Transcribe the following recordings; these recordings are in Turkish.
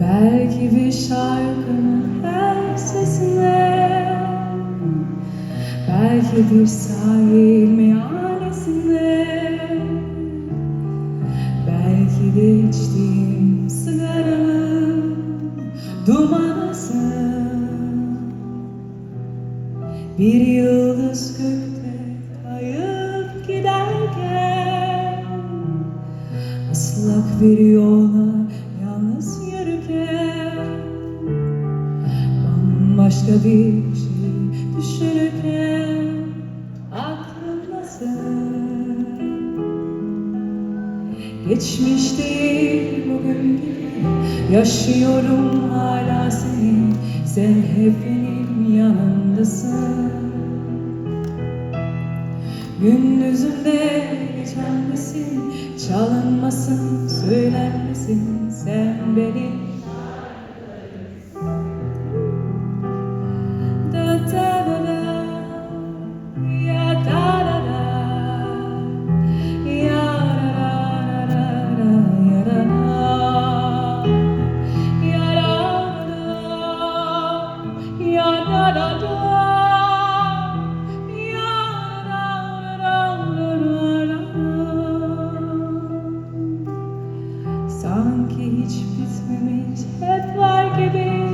Belki bir şarkının her sesine Belki bir sahil meyhanesinde Belki de içtiğim sigaranın dumanısın Bir yıldız gökte kayıp giderken Islak bir yola Bambaşka bir şey düşünürken Aklımdasın Geçmiş değil bugün gibi Yaşıyorum hala seni. Sen hep benim yanımdasın. Gündüzümde geçen misin Çalınmasın, söylenmesin. Sen benim hiç bitmemiş. Hep var gibi.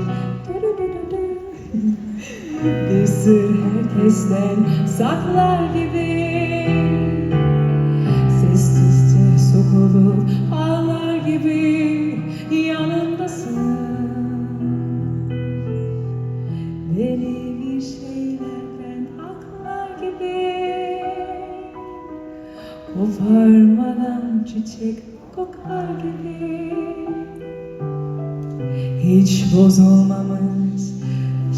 Bir sır herkesten saklar gibi. Sessizce sokulup ağlar gibi. Yanındasın. Beni bir şeylerden aklar gibi. Koparmadan çiçek kokar gibi. Hiç bozulmamış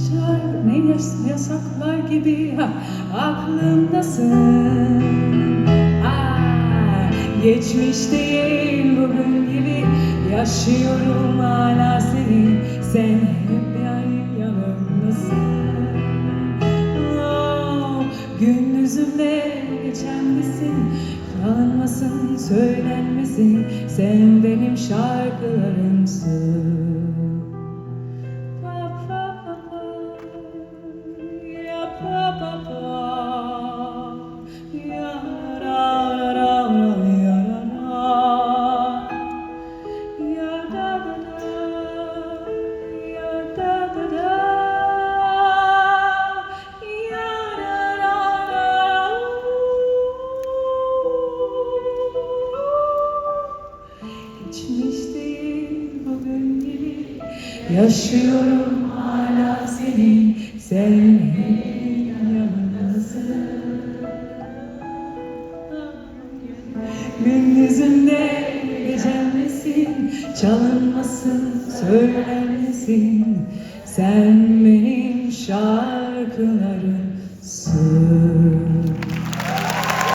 şarkı ne yas- yasaklar gibi. Ha, Aklımdasın. Ah, Geçmiş değil bugün gibi. Yaşıyorum hala seni. Sen hep yani yanımdasın. Oh, Gündüzümde geçen misin? Kalınmasın, söylenmesin. Sen benim şarkılarımsın Yaşıyorum hala seni Sen hep yanımdasın Gündüzümde gecemdesin Çalınmasın, söylenmesin. Sen benim şarkılarımsın